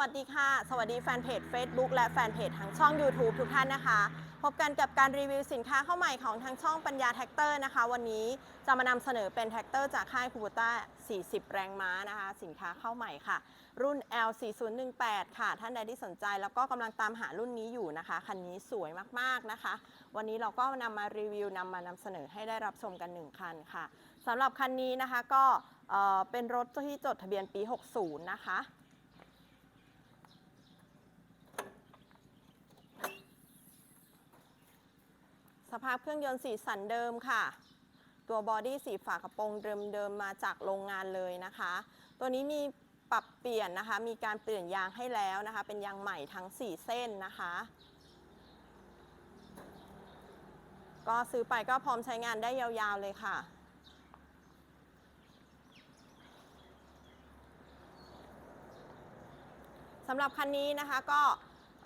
วัสดีค่ะ สวัสดีแฟนเพจ Facebook และแฟนเพจทางช่อง YouTube ทุกท่านนะคะ พบกันกับการรีวิวสินค้าเข้าใหม่ของทางช่องปัญญาแท็กเตอร์นะคะ วันนี้จะมานำเสนอเป็นแท็กเตอร์จากค่ายคูบูต้า 40 แรงม้านะคะ สินค้าเข้าใหม่ค่ะ รุ่น L4018 ค่ะ ท่านใดที่สนใจแล้วก็กำลังตามหารุ่นนี้อยู่นะคะ คันนี้สวยมากๆนะคะ วันนี้เราก็นำมารีวิวนำมานำเสนอให้ได้รับชมกัน 1 คันค่ะสำหรับคันนี้นะคะก็เอ่อเป็นรถที่จดทะเบียนปี 60 นะคะ สภาพเครื่องยนต์สีสันเดิมค่ะ ตัวบอดี้สีฝากระโปรงเดิมๆมาจากโรงงานเลยนะคะ ตัวนี้มีปรับเปลี่ยนนะคะ มีการเปลี่ยนยางให้แล้วนะคะ เป็นยางใหม่ทั้ง 4 เส้นนะคะ ก็ซื้อไปก็พร้อมใช้งานได้ยาวๆเลยค่ะสำหรับคันนี้นะคะก็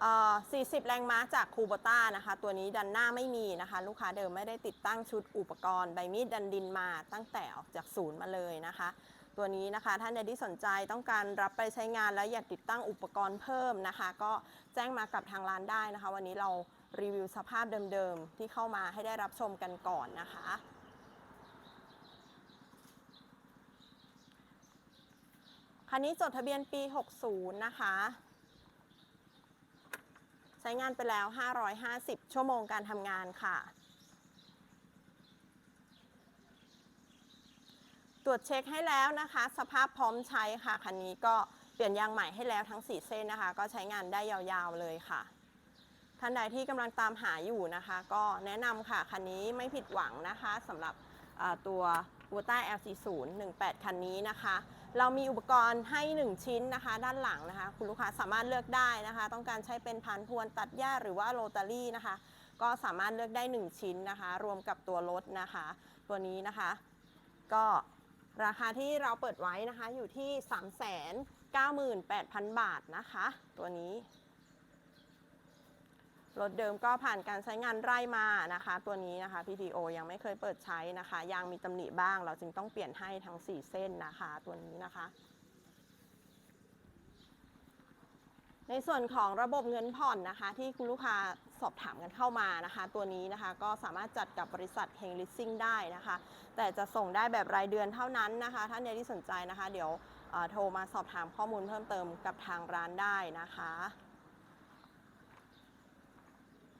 40 แรงม้าจากคูโบต้านะคะ ตัวนี้ดันหน้าไม่มีนะคะ ลูกค้าเดิมไม่ได้ติดตั้งชุดอุปกรณ์ใบมีดดันดินมาตั้งแต่ออกจากศูนย์มาเลยนะคะ ตัวนี้นะคะท่านใดที่สนใจต้องการรับไปใช้งานและอยากติดตั้งอุปกรณ์เพิ่มนะคะ ก็แจ้งมากับทางร้านได้นะคะ วันนี้เรารีวิวสภาพเดิมๆ ที่เข้ามาให้ได้รับชมกันก่อนนะคะคันนี้จดทะเบียนปี 60 นะคะ ช้งานไปแล้ว 550 ชั่วโมงการทำงานค่ะ ตรวจเช็คให้แล้วนะคะ สภาพพร้อมใช้ค่ะ คันนี้ก็เปลี่ยนยางใหม่ให้แล้วทั้ง 4 เส้นนะคะ ก็ใช้งานได้ยาวๆเลยค่ะ ท่านใดที่กำลังตามหาอยู่นะคะ ก็แนะนำค่ะ คันนี้ไม่ผิดหวังนะคะสำหรับอ่าตัว w a t a L40 18 คันนี้นะคะ เรามีอุปกรณ์ให้ 1 ชิ้นนะคะ ด้านหลังนะคะ คุณลูกค้าสามารถเลือกได้นะคะ ต้องการใช้เป็นพันพวนตัดหญ้าหรือว่าโรตารี่นะคะ ก็สามารถเลือกได้ 1 ชิ้นนะคะ รวมกับตัวรถนะคะ ตัวนี้นะคะ ก็ราคาที่เราเปิดไว้นะคะอยู่ที่ 398,000 บาทนะคะ ตัวนี้ รถเดิมก็ผ่านการใช้งานไร่มานะคะ ตัวนี้นะคะ PTO ยังไม่เคยเปิดใช้นะคะ ยางมีตำหนิบ้าง เราจึงต้องเปลี่ยนให้ทั้ง 4 เส้นนะคะ ตัวนี้นะคะ ในส่วนของระบบเงินผ่อนนะคะ ที่คุณลูกค้าสอบถามกันเข้ามานะคะ ตัวนี้นะคะก็สามารถจัดกับบริษัทเฮงลิสซิ่งได้นะคะ แต่จะส่งได้แบบรายเดือนเท่านั้นนะคะ ท่านใดที่สนใจนะคะ เดี๋ยวโทรมาสอบถามข้อมูลเพิ่มเติมกับทางร้านได้นะคะ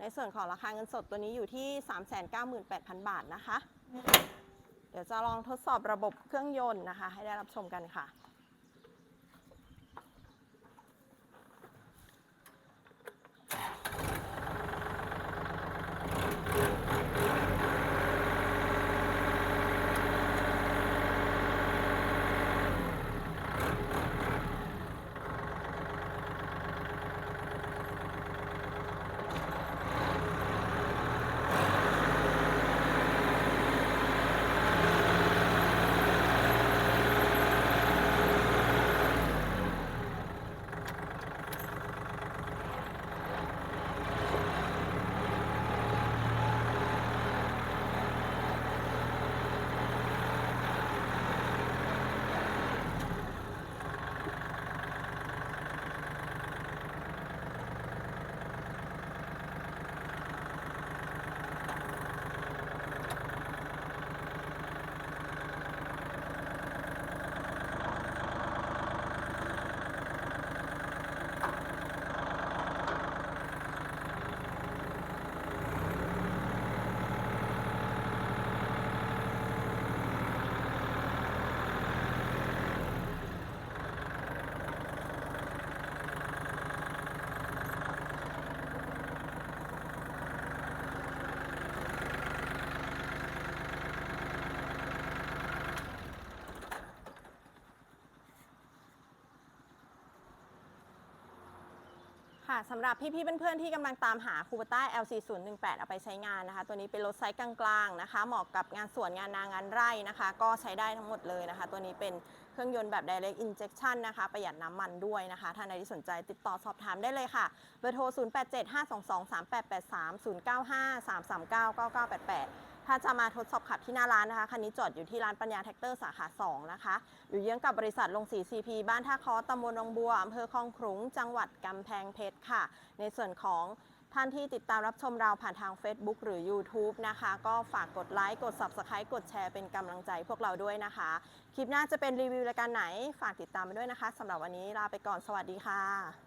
ในส่วนของราคาเงินสดตัวนี้อยู่ที่ 398,000 บาทนะคะ เดี๋ยวจะลองทดสอบระบบเครื่องยนต์นะคะ ให้ได้รับชมกันค่ะ ค่ะสำหรับพี่ๆเพื่อนๆที่กำลังตามหาคูเบต้า LC018 เอาไปใช้งานนะคะ ตัวนี้เป็นรถไซส์กลางๆนะคะ เหมาะกับงานสวนงานนางานไร่นะคะ ก็ใช้ได้ทั้งหมดเลยนะคะ ตัวนี้เป็นเครื่องยนต์แบบ direct injection นะคะ ประหยัดน้ำมันด้วยนะคะ ท่านใดที่สนใจติดต่อสอบถามได้เลยค่ะ เบอร์โทร 0875223883 095 339 9988 ถ้าจะมาทดสอบขับที่หน้าร้านนะคะ คันนี้จอดอยู่ที่ร้านปัญญาแท็กเตอร์สาขา 2 นะคะ อยู่เยื้องกับบริษัทลงสี CP บ้านท่าคอตำบลนองบัวอำเภอคลองขลุง จังหวัดกำแพงเพชรค่ะ ในส่วนของท่านที่ติดตามรับชมเราผ่านทาง Facebook หรือ YouTube นะคะ ก็ฝากกดไลค์ กด Subscribe กดแชร์เป็นกำลังใจพวกเราด้วยนะคะ คลิปหน้าจะเป็นรีวิวรายการไหน ฝากติดตามมาด้วยนะคะสำหรับวันนี้ลาไปก่อนสวัสดีค่ะ